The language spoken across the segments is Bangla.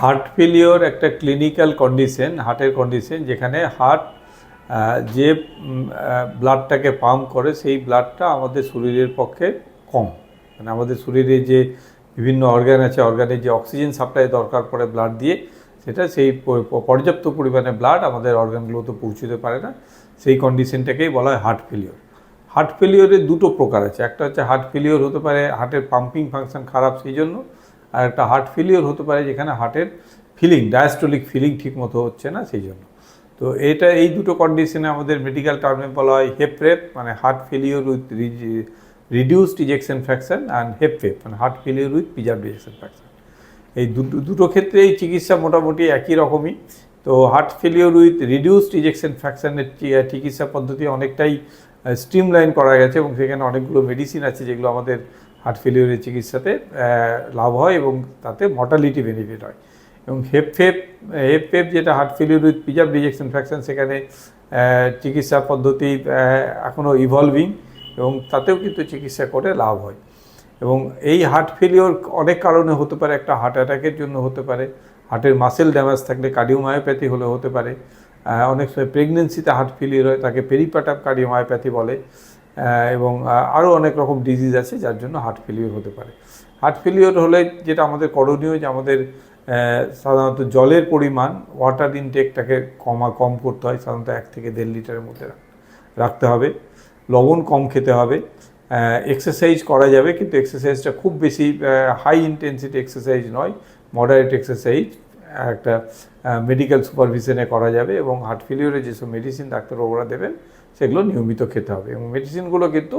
হার্ট ফেলিওর একটা ক্লিনিক্যাল কন্ডিশন হার্টের কন্ডিশন যেখানে হার্ট যে ব্লাডটাকে পাম্প করে, সেই ব্লাডটা আমাদের শরীরের পক্ষে কম। মানে আমাদের শরীরে যে বিভিন্ন অর্গান আছে অর্গানে যে অক্সিজেন সাপ্লাই দরকার পড়ে ব্লাড দিয়ে, সেটা সেই পর্যাপ্ত পরিমাণে ব্লাড আমাদের অর্গানগুলোতে পৌঁছতে পারে না। সেই কন্ডিশনটাকেই বলা হয় হার্ট ফেলিওর হার্ট ফেলিওরের দুটো প্রকার আছে। একটা হচ্ছে হার্ট ফেলিওর হতে পারে হার্টের পাম্পিং ফাংশন খারাপ সেই জন্য। আর একটা হার্ট ফেলিওর হতে পারে যেখানে হার্টের ফিলিং ডায়াস্টোলিক ফিলিং ঠিক মতো হচ্ছে না সেই জন্য। তো এটা এই দুটো কন্ডিশনে আমাদের মেডিকেল টার্মে বলা হয় হেপরেপ মানে heart failure with reduced ejection fraction and হেপরেপ মানে heart failure with preserve ejection fraction এই দুটো দুটো ক্ষেত্রেই চিকিৎসা মোটামুটি একই রকমই। তো heart failure with reduced ejection ফ্র্যাকশনের চিকিৎসা পদ্ধতি অনেকটাই স্ট্রিমলাইন করা গেছে এবং সেখানে অনেকগুলো মেডিসিন আছে যেগুলো আমাদের হার্ট ফেলিওরের চিকিৎসাতে লাভ হয় এবং তাতে মর্টালিটি বেনিফিট হয়। এবং হেপফেপ হেপফেপ যেটা heart failure with preserve ejection fraction সেখানে চিকিৎসা পদ্ধতি এখনও ইভলভিং এবং তাতেও কিন্তু চিকিৎসা করে লাভ হয়। এবং এই হার্ট ফেলিওর অনেক কারণে হতে পারে, একটা হার্ট অ্যাটাকের জন্য হতে পারে হার্টের মাসেল ড্যামেজ থাকলে কার্ডিওমায়োপ্যাথি হলে হতে পারে। অনেক সময় প্রেগনেন্সিতে হার্ট ফেলিওর হয়, তাকে পেরিপাটাম কার্ডিওমায়োপ্যাথি বলে। এবং আরও অনেক রকম ডিজিজ আছে যার জন্য হার্ট ফেলিওর হতে পারে। হার্ট ফেলিওর হলে যেটা আমাদের করণীয় যে আমাদের সাধারণত জলের পরিমাণ ওয়াটার ইনটেকটাকে কমা, কম করতে হয়, সাধারণত এক থেকে দেড় লিটারের মধ্যে রাখতে হবে। লবণ কম খেতে হবে। এক্সারসাইজ করা যাবে, কিন্তু এক্সারসাইজটা খুব বেশি হাই ইন্টেন্সিটি এক্সারসাইজ নয় মডারেট এক্সারসাইজ একটা মেডিকেল সুপারভিশনে করা যাবে এবং হার্ট ফেলিওরে যেসব মেডিসিন ডাক্তারবাবুরা দেবেন, সেগুলো নিয়মিত খেতে হবে এবং মেডিসিনগুলো কিন্তু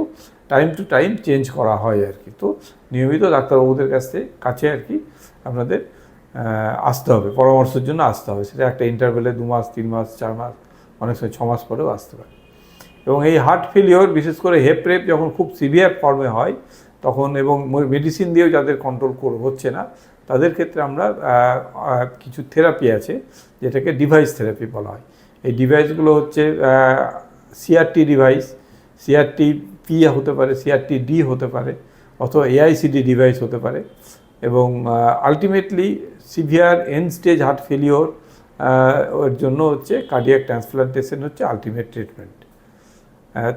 টাইম টু টাইম চেঞ্জ করা হয় আর কি। তো নিয়মিত ডাক্তারবাবুদের কাছ কাছে আর কি আপনাদের আসতে হবে, পরামর্শের জন্য আসতে হবে। সেটা একটা ইন্টারভেলে দু মাস, তিন মাস, চার মাস, অনেক সময় ছ মাস পরেও আসতে পারে। এবং এই হার্ট ফেলিওর বিশেষ করে হেপ রেপ যখন খুব সিভিয়ার ফর্মে হয় তখন এবং মেডিসিন দিয়েও যাদের কন্ট্রোল হচ্ছে না, তাদের ক্ষেত্রে আমরা কিছু থেরাপি আছে, যেটাকে ডিভাইস থেরাপি বলা হয়। এই ডিভাইসগুলো হচ্ছে সিআরটি ডিভাইস সিআরটি পি হতে পারে সিআরটি ডি হতে পারে, অথবা এআইসিডি ডিভাইস হতে পারে এবং ultimately severe end stage heart failure ওর জন্য হচ্ছে কার্ডিয়াক ট্রান্সপ্লান্টেশন হচ্ছে আলটিমেট ট্রিটমেন্ট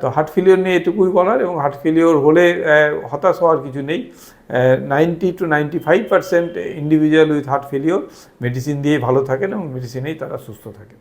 তো হার্ট ফেলিওর নিয়ে এটুকুই বলার এবং হার্ট ফেলিওর হলে হতাশ হওয়ার কিছু নেই। Ninety two ninety five percent individual with heart failure medicine দিয়ে ভালো থাকেন এবং মেডিসিনেই তারা সুস্থ থাকেন।